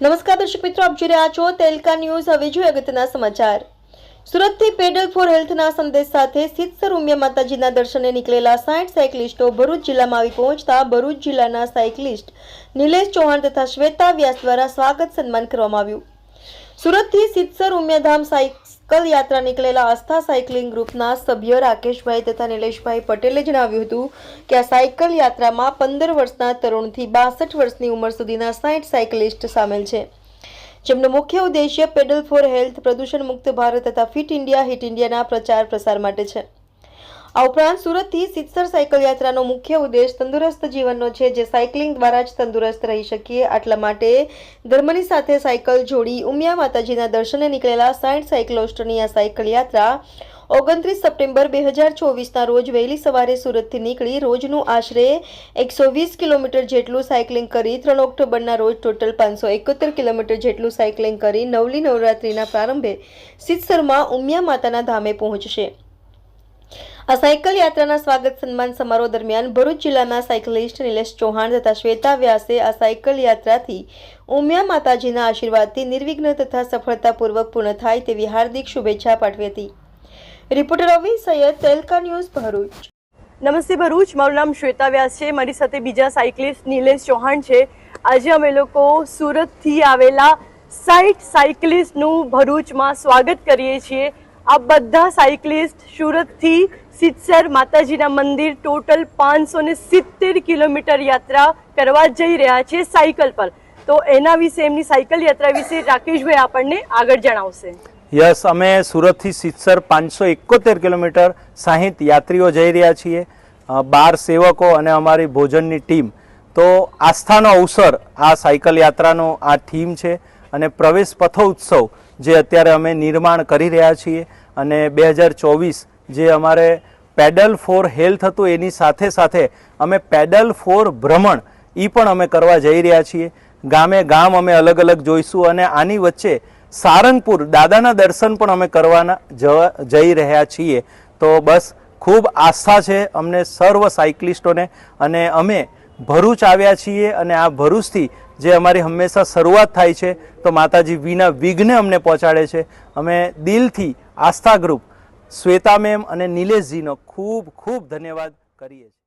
નમસ્કાર દર્શક મિત્રો, આપ જોઈ રહ્યા છો તેલકા ન્યૂઝ. હવે જોઈએ અગત્યના સમાચાર. સુરતથી પેડલ ફોર હેલ્થના સંદેશ સાથે સિત્સર ઉમિયા માતાજીના દર્શને નીકળેલા સાઠ સાયકલિસ્ટો ભરૂચ જિલ્લામાં આવી પહોંચતા ભરૂચ જિલ્લાના સાયકલિસ્ટ નિલેશ ચૌહાણ તથા શ્વેતા વ્યાસ દ્વારા સ્વાગત સન્માન કરવામાં આવ્યું. સુરતથી સિત્સર ઉમિયાધામ સાયકલ યાત્રા નીકળેલા આસ્થા સાયકલિંગ ગ્રુપના સભ્ય રાકેશભાઈ તથા નિલેશભાઈ પટેલે જણાવ્યું હતું કે આ સાયકલ યાત્રામાં પંદર વર્ષના તરુણથી બાસઠ વર્ષની ઉંમર સુધીના સાઠ સાયકલિસ્ટ સામેલ છે. જેમનો મુખ્ય ઉદ્દેશ્ય પેડલ ફોર હેલ્થ પ્રદૂષણ મુક્ત ભારત તથા ફિટ ઇન્ડિયા, હિટ ઇન્ડિયાના પ્રચાર પ્રસાર માટે છે. આ ઉપરાંત સુરતથી સિત્સર સાયકલ યાત્રાનો મુખ્ય ઉદ્દેશ તંદુરસ્ત જીવનનો છે, જે સાયકલિંગ દ્વારા જ તંદુરસ્ત રહી શકીએ. આટલા માટે ધર્મની સાથે સાયકલ જોડી ઉમિયા માતાજીના દર્શને નીકળેલા સાઠ સાયકલોસ્ટની આ સાયકલ યાત્રા ઓગણત્રીસ સપ્ટેમ્બર બે હજાર ચોવીસના રોજ વહેલી સવારે સુરતથી નીકળી રોજનું આશરે એકસો વીસ કિલોમીટર જેટલું સાયકલિંગ કરી ત્રણ ઓક્ટોબરના રોજ ટોટલ પાંચસો એકોતેર કિલોમીટર જેટલું સાયકલિંગ કરી નવલી નવરાત્રિના પ્રારંભે સિત્સરમાં ઉમિયા માતાના ધામે પહોંચશે. આ સાયકલ યાત્રાના સ્વાગત સન્માન સમારોહ દરમિયાન ભરૂચ જિલ્લાના સાયકલિસ્ટ નિલેશ ચૌહાણ તથા શ્વેતા વ્યાસે આ સાયકલ યાત્રાથી ઉમિયા માતાજીના આશીર્વાદથી નિર્વિઘ્ન તથા સફળતાપૂર્વક પૂર્ણ થાય તેવી હાર્દિક શુભેચ્છા પાઠવી હતી. રિપોર્ટર રવિ સૈયદ તેલકા ન્યૂઝ ભરૂચ. નમસ્તે ભરૂચ. મારું નામ શ્વેતા વ્યાસ છે. મારી સાથે બીજા સાયકલિસ્ટ નિલેશ ચૌહાણ છે. આજે અમે લોકો સુરતથી આવેલા સાઈઠ સાયકલિસ્ટનું ભરૂચમાં સ્વાગત કરીએ છીએ. આ બધા સાયકલિસ્ટ સુરતથી સિત્સર માતાજીના મંદિર ટોટલ પાંચસો ને સિત્તેર કિલોમીટર યાત્રા કરવા જઈ રહ્યા છે સાયકલ પર. તો એના વિશે, એમની સાયકલ યાત્રા વિશે રાકેશભાઈ આપણને આગળ જણાવશે. યસ, અમે સુરતથી સિત્સર પાંચસો એકોતેર કિલોમીટર સાહીઠ યાત્રીઓ જઈ રહ્યા છીએ બાર સેવકો અને અમારી ભોજનની ટીમ. તો આસ્થાનો અવસર આ સાયકલ યાત્રાનો આ થીમ છે અને પ્રવેશ પથોત્સવ જે અત્યારે અમે નિર્માણ કરી રહ્યા છીએ અને બે હજાર ચોવીસ જે અમારે પેડલ ફોર હેલ્થ હતું એની સાથે સાથે અમે પેડલ ફોર ભ્રમણ એ પણ અમે કરવા જઈ રહ્યા છીએ. ગામે ગામ અમે અલગ અલગ જોઈશું અને આની વચ્ચે સારંગપુર દાદાના દર્શન પણ અમે કરવાના જઈ રહ્યા છીએ. તો બસ ખૂબ આસ્થા છે અમને સર્વ સાયકલિસ્ટોને અને અમે ભરૂચ આવ્યા છીએ અને આ ભરૂચથી જે અમારી હંમેશા શરૂઆત થાય છે, તો માતાજી વિના વિઘ્ને અમને પહોંચાડે છે. અમે દિલથી આસ્થા ગ્રુપ શ્વેતા મેમ અને નિલેશજીનો ખૂબ ખૂબ ધન્યવાદ કરીએ છીએ.